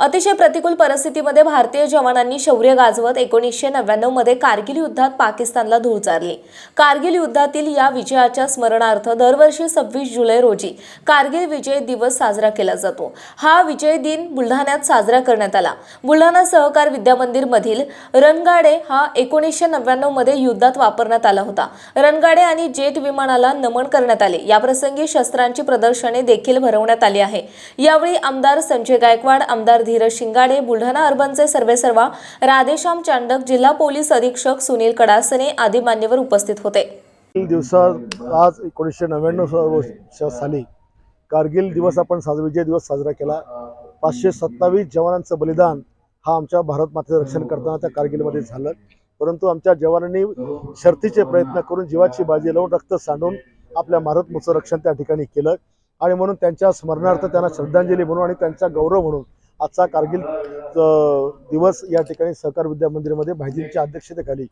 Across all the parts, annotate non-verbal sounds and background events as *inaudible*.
अतिशय प्रतिकूल परिस्थितीमध्ये भारतीय जवानांनी शौर्य गाजवत एकोणीसशे नव्याण्णवमध्ये कारगिल युद्धात पाकिस्तानला धूळ चारली. कारगिल युद्धातील या विजयाच्या स्मरणार्थ दरवर्षी सव्वीस जुलै रोजी कारगिल विजय दिवस साजरा केला जातो. हा विजय दिन बुलढाण्यात साजरा करण्यात आला. बुलढाणा सहकार विद्यामंदिर मधील रणगाडे हा एकोणीसशे नव्याण्णवमध्ये युद्धात वापरण्यात आला होता. रणगाडे आणि जेट विमानाला नमन करण्यात आले. याप्रसंगी शस्त्रांची प्रदर्शने देखील भरवण्यात आली आहे. यावेळी आमदार संजय गायकवाड आमदार धीरज शिंगाडे बुलढाणा अर्बनचे सर्वेसर्वा राधेश्याम चांडक जिल्हा पोलीस अधीक्षक सुनील कडासने आदी मान्यवर उपस्थित होते. दिवसात आज एकोणीसशे नव्याण्णव साली कारगिल दिवस आपण साजरा विजय दिवस साजरा केला. पाचशे सत्तावीस जवानांचं बलिदान हा आमच्या भारत मातेचं रक्षण करताना त्या कारगिलमध्ये झालं. परंतु आमच्या जवानांनी शर्तीचे प्रयत्न करून जीवाची बाजी लावून रक्त सांडून आपल्या भारत मुचं रक्षण त्या ठिकाणी केलं. आणि म्हणून त्यांच्या स्मरणार्थ त्यांना श्रद्धांजली म्हणून आणि त्यांचा गौरव म्हणून आजचा कारगिल दिवस या ठिकाणी सहकार विद्या मंदिरामध्ये भाईजींच्या अध्यक्षतेखाली.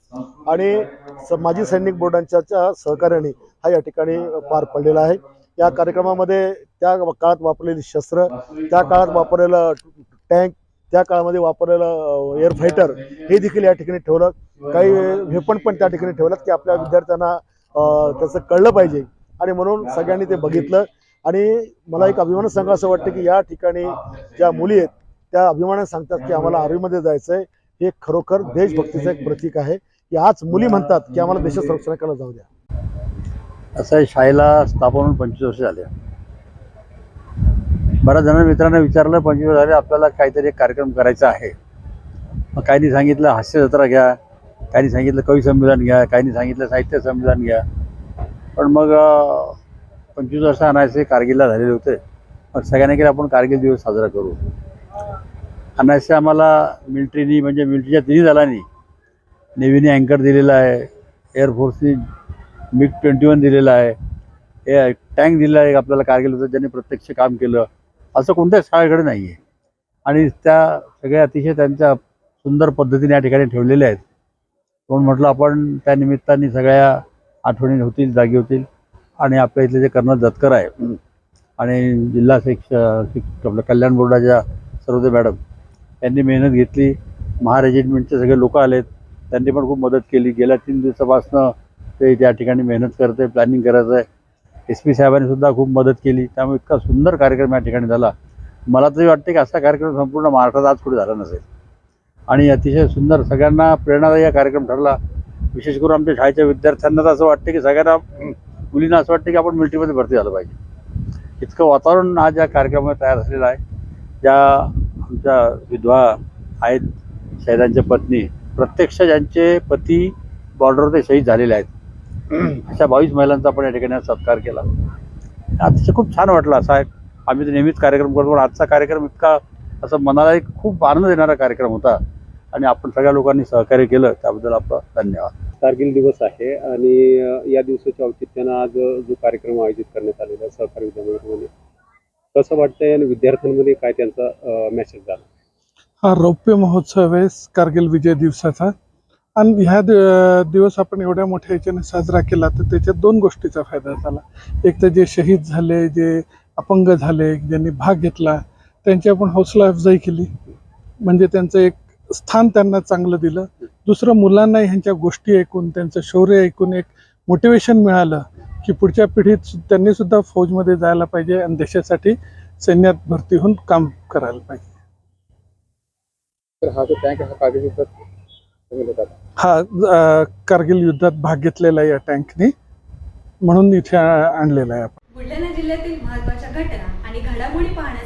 आणि स माजी सैनिक बोर्डांच्या सहकार्याने हा या ठिकाणी पार पडलेला आहे. या कार्यक्रमामध्ये त्या काळात वापरलेली शस्त्र त्या काळात वापरलेलं टँक त्या काळामध्ये वापरलेलं एअर फायटर हे देखील या ठिकाणी ठेवलं. काही वेपण पण त्या ठिकाणी ठेवलं की आपल्या विद्यार्थ्यांना त्याचं कळलं पाहिजे. आणि म्हणून सगळ्यांनी ते बघितलं. आणि मला एक अभिमान सांगा असं वाटतं की या ठिकाणी ज्या मुली आहेत त्या अभिमानाने सांगतात की आम्हाला आर्मीमध्ये जायचं आहे हे खरोखर देशभक्तीचं एक प्रतीक आहे. की आज मुली म्हणतात की आम्हाला देश संरक्षण करायला जाऊ द्या. असं आहे शाळेला स्थापन होऊन पंचवीस वर्ष झाले. बऱ्याच जणांना मित्रांना विचारलं पंचवीस वर्ष झाले आपल्याला काहीतरी कार्यक्रम करायचा आहे. मग काहींनी सांगितलं हास्य जत्रा घ्या. काहींनी सांगितलं कवी संमेलन घ्या. काहींनी सांगितलं साहित्य संमेलन घ्या. पण मग पंचवीस वर्ष अनायसे कारगिलला झालेले होते. मग सगळ्यांनी केलं आपण कारगिल दिवस साजरा करू. अनायसे आम्हाला मिलिटरीनी म्हणजे मिलिटरीच्या तिन्ही दलांनी नेव्हीने अँकर दिलेला आहे. एअरफोर्सनी मिग ट्वेंटी वन दिलेलं आहे. हे टँक दिलेला आहे आपल्याला कारगिल होतं ज्यांनी प्रत्यक्ष काम केलं. असं कोणत्याच शाळेकडे नाही आहे आणि त्या सगळ्या अतिशय त्यांच्या सुंदर पद्धतीने या ठिकाणी ठेवलेल्या आहेत. म्हणून म्हटलं आपण त्या निमित्ताने सगळ्या आठवणी होतील जागी होतील. आणि आपल्या इथले जे कर्नल जतकर आहे आणि जिल्हा शिक्ष कल्याण बोर्डाच्या सर्वोदय मॅडम यांनी मेहनत घेतली. महारेजिमेंटचे सगळे लोक आलेत. त्यांनी पण खूप मदत केली. गेल्या तीन दिवसापासनं ते त्या ठिकाणी मेहनत करते प्लॅनिंग करायचं आहे एस पी साहेबांनी सुद्धा खूप मदत केली. त्यामुळे इतका सुंदर कार्यक्रम या ठिकाणी झाला. मला तरी वाटते की असा कार्यक्रम संपूर्ण महाराष्ट्रात आज कुठे झाला नसेल. आणि अतिशय सुंदर सगळ्यांना प्रेरणादायी हा कार्यक्रम ठरला. विशेष करून आमच्या शाळेच्या विद्यार्थ्यांना तर असं वाटतं की सगळ्यांना मुलींना असं वाटतं की आपण मिलिटरीमध्ये भरती झालं पाहिजे. इतकं वातावरण आज या कार्यक्रमात तयार झालेलं आहे. ज्या आमच्या विधवा आहेत शहिदांच्या पत्नी प्रत्यक्ष ज्यांचे पती बॉर्डरवर ते शहीद झालेले आहेत. *clears throat* अशा बावीस महिलांचा आपण या ठिकाणी सत्कार केला. अतिशय खूप छान वाटलं. असा एक आम्ही तर नेहमीच कार्यक्रम करतो पण आजचा कार्यक्रम इतका असं मनाला एक खूप आनंद देणारा कार्यक्रम होता. आणि आपण सगळ्या लोकांनी सहकार्य केलं त्याबद्दल आपलं धन्यवाद. कारगिल दिवस आहे आणि या दिवसाच्या औचित्यानं आज जो कार्यक्रम आयोजित करण्यात आलेला आहे सहकारी विद्यामंदिरमध्ये कसं वाटतंय आणि विद्यार्थ्यांमध्ये काय त्यांचा मेसेज झाला? हा रौप्य महोत्सव आहे कारगिल विजय दिवसाचा. आणि ह्या दिवस आपण एवढ्या मोठ्या ह्याच्याने साजरा केला तर त्याच्यात दोन गोष्टीचा फायदा झाला. एक तर जे शहीद झाले जे अपंग झाले ज्यांनी भाग घेतला त्यांची आपण हौसला अफजाई केली. म्हणजे त्यांचं एक स्थान त्यांना चांगलं दिलं. दुसरं मुलांना ह्यांच्या गोष्टी ऐकून त्यांचं शौर्य ऐकून एक मोटिवेशन मिळालं की पुढच्या पिढीत त्यांनी सुद्धा फौजमध्ये जायला पाहिजे आणि देशासाठी सैन्यात भरती होऊन काम करायला पाहिजे. तर हा जो टँक हा कारगिल युद्धात हा कारगिल भाग घेतलेला आहे या टँकनी म्हणून इथे आ- आणलेला आहे आपण. बुलढाणा जिल्ह्यातील महत्त्वाच्या घटना आणि घडामोडी पाहण्यासाठी